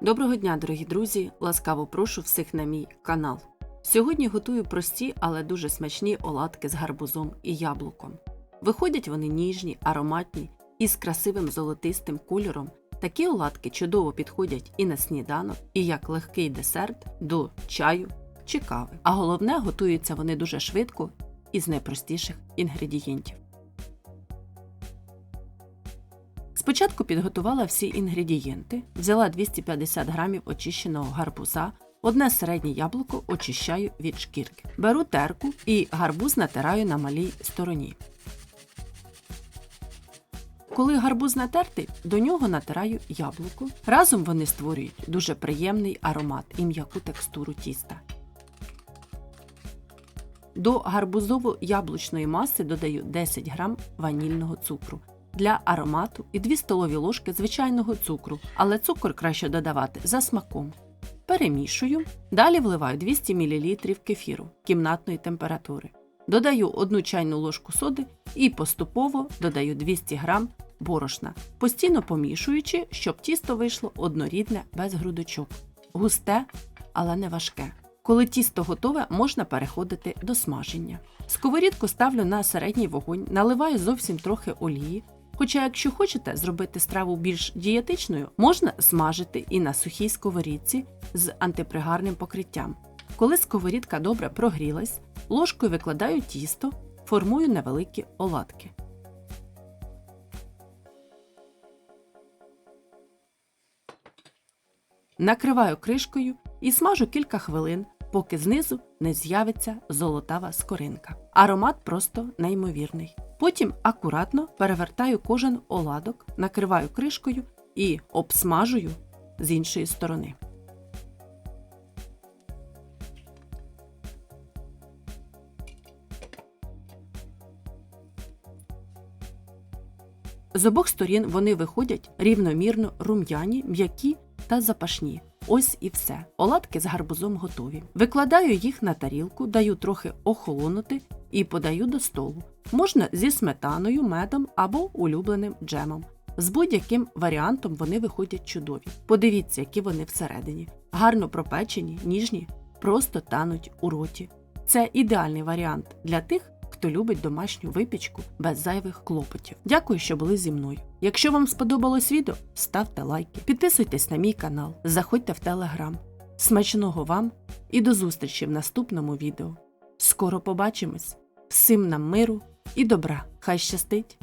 Доброго дня, дорогі друзі! Ласкаво прошу всіх на мій канал. Сьогодні готую прості, але дуже смачні оладки з гарбузом і яблуком. Виходять вони ніжні, ароматні і з красивим золотистим кольором. Такі оладки чудово підходять і на сніданок, і як легкий десерт до чаю чи кави. А головне, готуються вони дуже швидко і з найпростіших інгредієнтів. Спочатку підготувала всі інгредієнти, взяла 250 грамів очищеного гарбуза, одне середнє яблуко очищаю від шкірки. Беру терку і гарбуз натираю на малій стороні. Коли гарбуз натертий, до нього натираю яблуко. Разом вони створюють дуже приємний аромат і м'яку текстуру тіста. До гарбузово-яблучної маси додаю 10 грам ванільного цукру для аромату і 2 столові ложки звичайного цукру, але цукор краще додавати за смаком. Перемішую. Далі вливаю 200 мл кефіру кімнатної температури. Додаю 1 чайну ложку соди і поступово додаю 200 г борошна, постійно помішуючи, щоб тісто вийшло однорідне без грудочок. Густе, але не важке. Коли тісто готове, можна переходити до смаження. Сковорідку ставлю на середній вогонь, наливаю зовсім трохи олії. Хоча, якщо хочете зробити страву більш дієтичною, можна смажити і на сухій сковорідці з антипригарним покриттям. Коли сковорідка добре прогрілась, ложкою викладаю тісто, формую невеликі оладки. Накриваю кришкою і смажу кілька хвилин, поки знизу не з'явиться золотава скоринка. Аромат просто неймовірний. Потім акуратно перевертаю кожен оладок, накриваю кришкою і обсмажую з іншої сторони. З обох сторін вони виходять рівномірно рум'яні, м'які та запашні. Ось і все. Оладки з гарбузом готові. Викладаю їх на тарілку, даю трохи охолонути і подаю до столу. Можна зі сметаною, медом або улюбленим джемом. З будь-яким варіантом вони виходять чудові. Подивіться, які вони всередині. Гарно пропечені, ніжні, просто тануть у роті. Це ідеальний варіант для тих, хто любить домашню випічку без зайвих клопотів. Дякую, що були зі мною. Якщо вам сподобалось відео, ставте лайки, підписуйтесь на мій канал, заходьте в телеграм. Смачного вам і до зустрічі в наступному відео. Скоро побачимось! Всім нам миру і добра! Хай щастить!